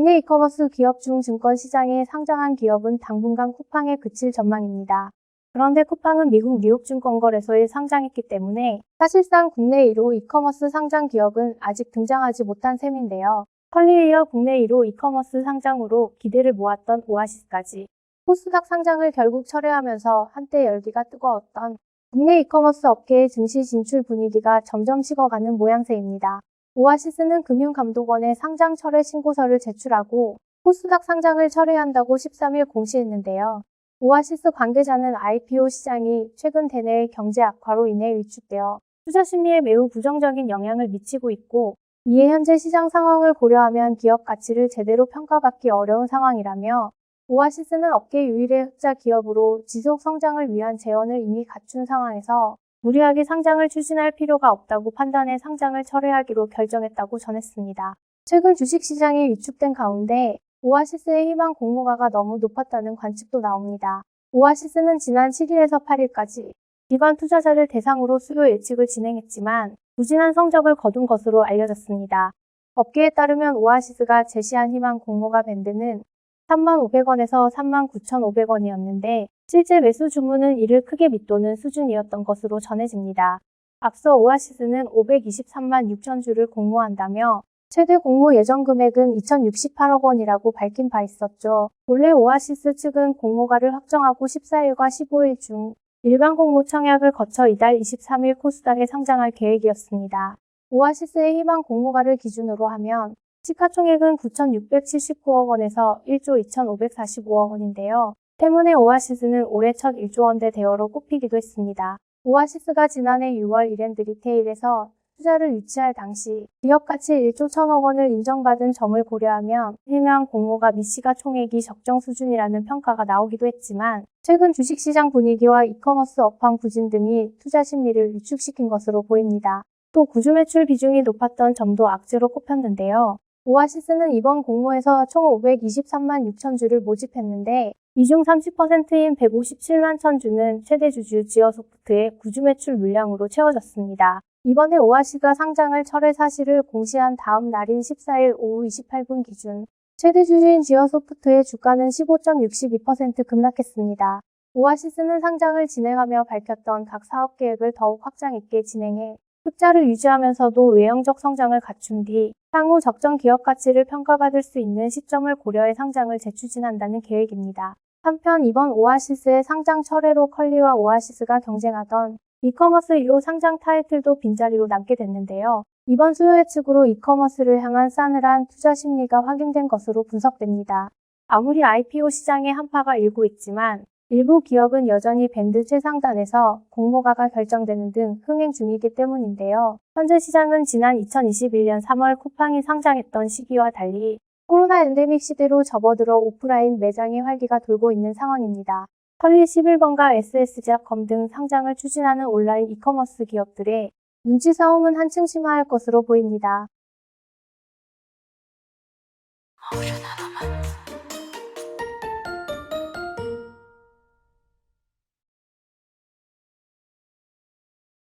국내 이커머스 기업 중 증권 시장에 상장한 기업은 당분간 쿠팡에 그칠 전망입니다. 그런데 쿠팡은 미국 뉴욕 증권거래소에 상장했기 때문에 사실상 국내 1호 이커머스 상장 기업은 아직 등장하지 못한 셈인데요. 이어 국내 1호 이커머스 상장으로 기대를 모았던 오아시스까지 코스닥 상장을 결국 철회하면서 한때 열기가 뜨거웠던 국내 이커머스 업계의 증시 진출 분위기가 점점 식어가는 모양새입니다. 오아시스는 금융감독원에 상장 철회 신고서를 제출하고 코스닥 상장을 철회한다고 13일 공시했는데요. 오아시스 관계자는 IPO 시장이 최근 대내의 경제 악화로 인해 위축되어 투자 심리에 매우 부정적인 영향을 미치고 있고 이에 현재 시장 상황을 고려하면 기업 가치를 제대로 평가받기 어려운 상황이라며 오아시스는 업계 유일의 흑자 기업으로 지속 성장을 위한 재원을 이미 갖춘 상황에서 무리하게 상장을 추진할 필요가 없다고 판단해 상장을 철회하기로 결정했다고 전했습니다. 최근 주식시장이 위축된 가운데 오아시스의 희망 공모가가 너무 높았다는 관측도 나옵니다. 오아시스는 지난 7일에서 8일까지 기관 투자자를 대상으로 수요 예측을 진행했지만 부진한 성적을 거둔 것으로 알려졌습니다. 업계에 따르면 오아시스가 제시한 희망 공모가 밴드는 3만 500원에서 3만 9,500원이었는데 실제 매수 주문은 이를 크게 밑도는 수준이었던 것으로 전해집니다. 앞서 오아시스는 523만 6천 주를 공모한다며 최대 공모 예정 금액은 2,068억 원이라고 밝힌 바 있었죠. 원래 오아시스 측은 공모가를 확정하고 14일과 15일 중 일반 공모 청약을 거쳐 이달 23일 코스닥에 상장할 계획이었습니다. 오아시스의 희망 공모가를 기준으로 하면 시가총액은 9,679억 원에서 1조 2,545억 원인데요. 때문에 오아시스는 올해 첫 1조 원대 대어로 꼽히기도 했습니다. 오아시스가 지난해 6월 이랜드 리테일에서 투자를 유치할 당시 기업 가치 1조 1천억 원을 인정받은 점을 고려하면 해명 공모가 미시가 총액이 적정 수준이라는 평가가 나오기도 했지만 최근 주식시장 분위기와 이커머스 업황 부진 등이 투자 심리를 위축시킨 것으로 보입니다. 또 구주 매출 비중이 높았던 점도 악재로 꼽혔는데요. 오아시스는 이번 공모에서 총 523만 6천 주를 모집했는데 이중 30%인 157만 천 주는 최대 주주 지어소프트의 구주 매출 물량으로 채워졌습니다. 이번에 오아시가 상장을 철회 사실을 공시한 다음 날인 14일 오후 28분 기준 최대 주주인 지어소프트의 주가는 15.62% 급락했습니다. 오아시스는 상장을 진행하며 밝혔던 각 사업 계획을 더욱 확장 있게 진행해 흑자를 유지하면서도 외형적 성장을 갖춘 뒤 향후 적정 기업 가치를 평가받을 수 있는 시점을 고려해 상장을 재추진한다는 계획입니다. 한편 이번 오아시스의 상장 철회로 컬리와 오아시스가 경쟁하던 이커머스 1호 상장 타이틀도 빈자리로 남게 됐는데요. 이번 수요 예측으로 이커머스를 향한 싸늘한 투자 심리가 확인된 것으로 분석됩니다. 아무리 IPO 시장의 한파가 일고 있지만 일부 기업은 여전히 밴드 최상단에서 공모가가 결정되는 등 흥행 중이기 때문인데요. 현재 시장은 지난 2021년 3월 쿠팡이 상장했던 시기와 달리 코로나 엔데믹 시대로 접어들어 오프라인 매장의 활기가 돌고 있는 상황입니다. 컬리 11번과 SS제약컴 등 상장을 추진하는 온라인 이커머스 기업들의 눈치 싸움은 한층 심화할 것으로 보입니다. 놈은